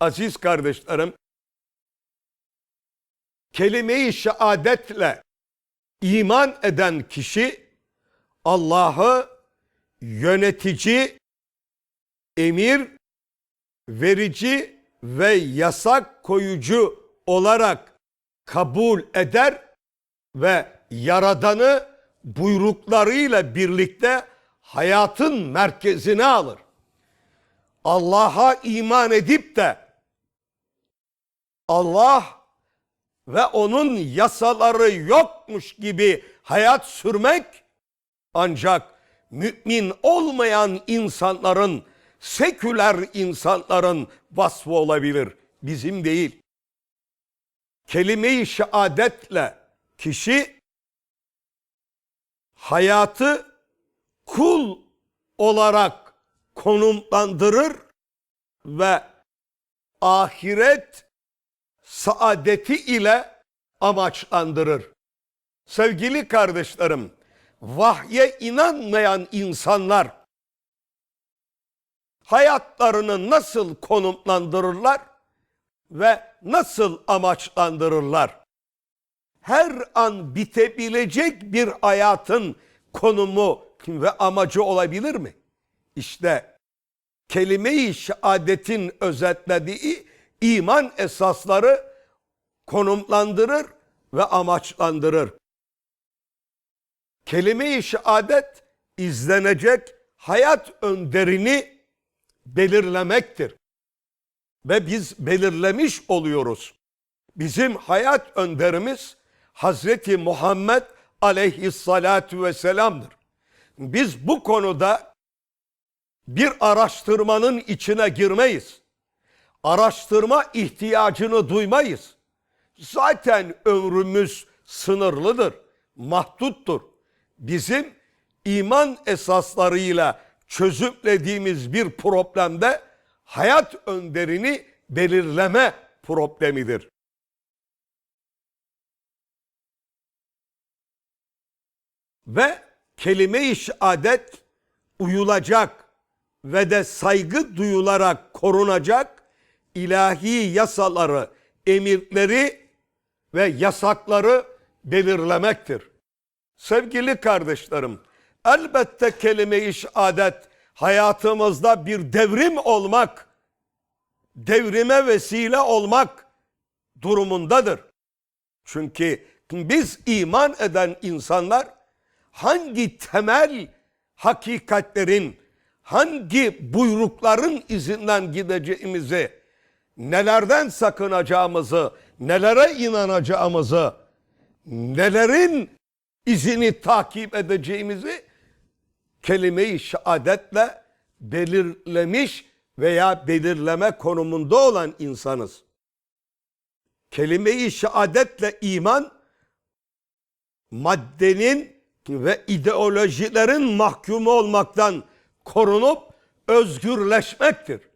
Aziz kardeşlerim, kelime-i şehadetle iman eden kişi Allah'ı yönetici, emir verici ve yasak koyucu olarak kabul eder ve Yaradan'ı buyruklarıyla birlikte hayatın merkezine alır. Allah'a iman edip de Allah ve onun yasaları yokmuş gibi hayat sürmek ancak mümin olmayan insanların, seküler insanların vasfı olabilir. Bizim değil. Kelime-i şehadetle kişi hayatı kul olarak konumlandırır ve ahiret saadeti ile amaçlandırır. Sevgili kardeşlerim, vahye inanmayan insanlar hayatlarını nasıl konumlandırırlar ve nasıl amaçlandırırlar? Her an bitebilecek bir hayatın konumu ve amacı olabilir mi? İşte kelime-i şehadetin özetlediği iman esasları konumlandırır ve amaçlandırır. Kelime-i şehadet izlenecek hayat önderini belirlemektir. Ve biz belirlemiş oluyoruz. Bizim hayat önderimiz Hazreti Muhammed aleyhissalatu vesselam'dır. Biz bu konuda bir araştırmanın içine girmeyiz. Araştırma ihtiyacını duymayız. Zaten ömrümüz sınırlıdır, mahduttur. Bizim iman esaslarıyla çözümlediğimiz bir problemde hayat önderini belirleme problemidir. Ve kelime-i şehadet uyulacak ve de saygı duyularak korunacak ilahi yasaları, emirleri ve yasakları belirlemektir. Sevgili kardeşlerim, elbette kelime-i şehadet hayatımızda bir devrim olmak, devrime vesile olmak durumundadır. Çünkü biz iman eden insanlar hangi temel hakikatlerin, hangi buyrukların izinden gideceğimizi, nelerden sakınacağımızı, nelere inanacağımızı, nelerin izini takip edeceğimizi kelime-i şehadetle belirlemiş veya belirleme konumunda olan insanız. Kelime-i şehadetle iman maddenin ve ideolojilerin mahkumu olmaktan korunup özgürleşmektir.